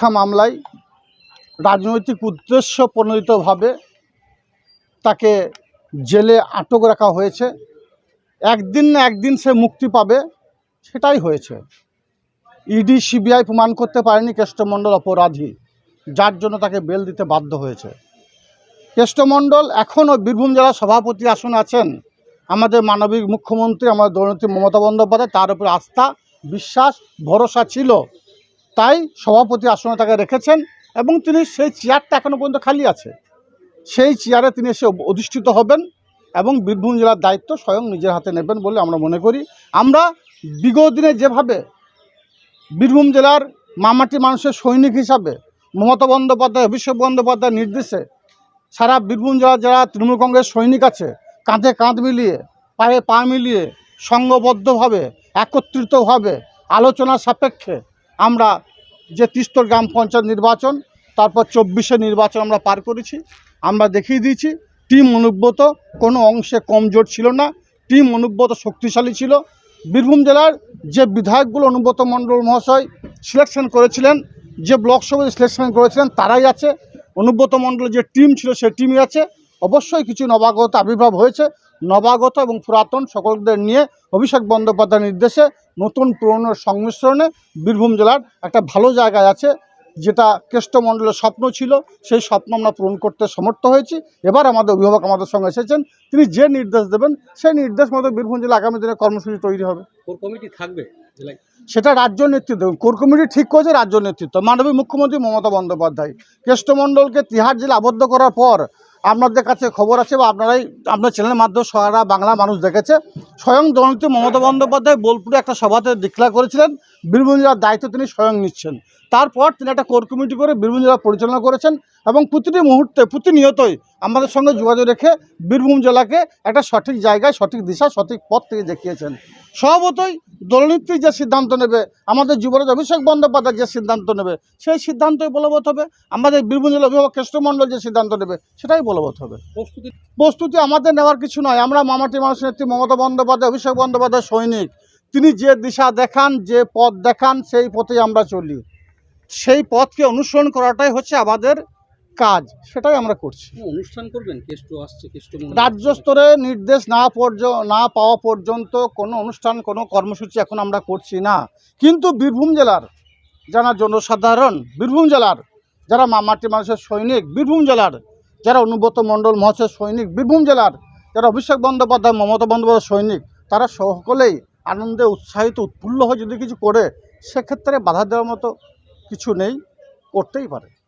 মিথ্যা মামলায় রাজনৈতিক উদ্দেশ্য প্রণোদিতভাবে তাকে জেলে আটক রাখা হয়েছে। একদিন না একদিন সে মুক্তি পাবে, সেটাই হয়েছে। ইডি, সিবিআই প্রমাণ করতে পারেনি কেষ্টমণ্ডল অপরাধী, যার জন্য তাকে বেল দিতে বাধ্য হয়েছে। কেষ্টমণ্ডল এখনও বীরভূম জেলার সভাপতি আসন আছেন। আমাদের মানবিক মুখ্যমন্ত্রী, আমাদের দলনেত্রী মমতা বন্দ্যোপাধ্যায়, তার উপর আস্থা, বিশ্বাস, ভরসা ছিল। তাই সভাপতি আসনে তাকে রেখেছেন এবং তিনি সেই চেয়ারটা এখনও পর্যন্ত খালি আছে। সেই চেয়ারে তিনি এসে অধিষ্ঠিত হবেন এবং বীরভূম জেলার দায়িত্ব স্বয়ং নিজের হাতে নেবেন বলে আমরা মনে করি। আমরা বিগত দিনে যেভাবে বীরভূম জেলার মামাটি মানুষের সৈনিক হিসাবে মমতা বন্দ্যোপাধ্যায়, অভিষেক বন্দ্যোপাধ্যায়ের নির্দেশে সারা বীরভূম জেলার যারা তৃণমূল কংগ্রেস সৈনিক আছে, কাঁধে কাঁধ মিলিয়ে, পায়ে পা মিলিয়ে, সংঘবদ্ধভাবে, একত্রিতভাবে, আলোচনা সাপেক্ষে আমরা যে তিস্তর গ্রাম পঞ্চায়েত নির্বাচন, তারপর চব্বিশে নির্বাচন আমরা পার করেছি। আমরা দেখিয়ে দিয়েছি, টিম অনুব্রত কোনো অংশে কমজোর ছিল না। টিম অনুব্রত শক্তিশালী ছিল। বীরভূম জেলার যে বিধায়কগুলো অনুব্রত মণ্ডল মহাশয় সিলেকশন করেছিলেন, যে ব্লক সভায় সিলেকশন করেছিলেন, তারাই আছে। অনুব্রত মণ্ডলের যে টিম ছিল, সেই টিমই আছে। অবশ্যই কিছু নবাগত আবির্ভাব হয়েছে। নবাগত এবং পুরাতন সকলদের নিয়ে অভিষেক বন্দ্যোপাধ্যায়ের নির্দেশে নতুন পুরনোর সংমিশ্রণে বীরভূম জেলার একটা ভালো জায়গায় আছে যেটা কেষ্টমণ্ডলের স্বপ্ন ছিল। সেই স্বপ্ন আমরা পূরণ করতে সমর্থ হয়েছি। এবার আমাদের অভিভাবক আমাদের সঙ্গে এসেছেন। তিনি যে নির্দেশ দেবেন সেই নির্দেশ মতো বীরভূম জেলা আগামী দিনে কর্মসূচি তৈরি হবে। কোর কমিটি থাকবে? সেটা রাজ্য নেতৃত্ব কোর কমিটি ঠিক করেছে রাজ্য নেতৃত্ব। মাননীয় মুখ্যমন্ত্রী মমতা বন্দ্যোপাধ্যায় কেষ্টমণ্ডলকে তিহার জেলা আবদ্ধ করার পর আপনাদের কাছে খবর আছে বা আপনারাই আপনার চ্যানেলের মাধ্যমে সারা বাংলা মানুষ দেখেছে। স্বয়ং দলনেত্রী মমতা বন্দ্যোপাধ্যায় বোলপুরে একটা সভাতে ডিক্লেয়ার করেছিলেন বীরভূম জেলার দায়িত্ব তিনি স্বয়ং নিচ্ছেন। তারপর তিনি একটা কোর কমিটি করে বীরভূম জেলা পরিচালনা করেছেন এবং প্রতিটি মুহূর্তে প্রতিনিয়তই আমাদের সঙ্গে যোগাযোগ রেখে বীরভূম জেলাকে একটা সঠিক জায়গায় সঠিক দিশা সঠিক পথ থেকে দেখিয়েছেন। স্বভাবতই দলনেত্রী যে সিদ্ধান্ত নেবে আমাদের যুবরাজ অভিষেক বন্দ্যোপাধ্যায় যে সিদ্ধান্ত নেবে সেই সিদ্ধান্তই বলবৎ হবে। আমাদের বীরভূম জেলা অভিভাবক কৃষ্ণমণ্ডল যে সিদ্ধান্ত নেবে সেটাই বলবৎ হবে। প্রস্তুতি প্রস্তুতি আমাদের নেওয়ার কিছু নয়। আমরা মামাটি মানুষের নেত্রী মমতা বন্দ্যোপাধ্যায় অভিষেক বন্দ্যোপাধ্যায় সৈনিক। তিনি যে দিশা দেখান যে পথ দেখান সেই পথেই আমরা চলি। সেই পথকে অনুসরণ করাটাই হচ্ছে আমাদের কাজ। সেটাই আমরা করছি। অনুষ্ঠান করবেন? কেষ্ট আসছে কেষ্ট রাজ্য স্তরে নির্দেশ না পর্য না পাওয়া পর্যন্ত কোনো অনুষ্ঠান কোনো কর্মসূচি এখন আমরা করছি না। কিন্তু বীরভূম জেলার যারা জনসাধারণ বীরভূম জেলার যারা মামাটি মানুষের সৈনিক বীরভূম জেলার যারা অনুব্রত মণ্ডল মহাশয়ের সৈনিক বীরভূম জেলার যারা অভিষেক বন্দ্যোপাধ্যায় মমতা বন্দ্যোপাধ্যায় সৈনিক তারা সকলেই আনন্দে, উৎসাহিত, উৎফুল্ল হয়ে যদি কিছু করে, সেক্ষেত্রে বাধা দেওয়ার মতো কিছু নেই, করতেই পারে।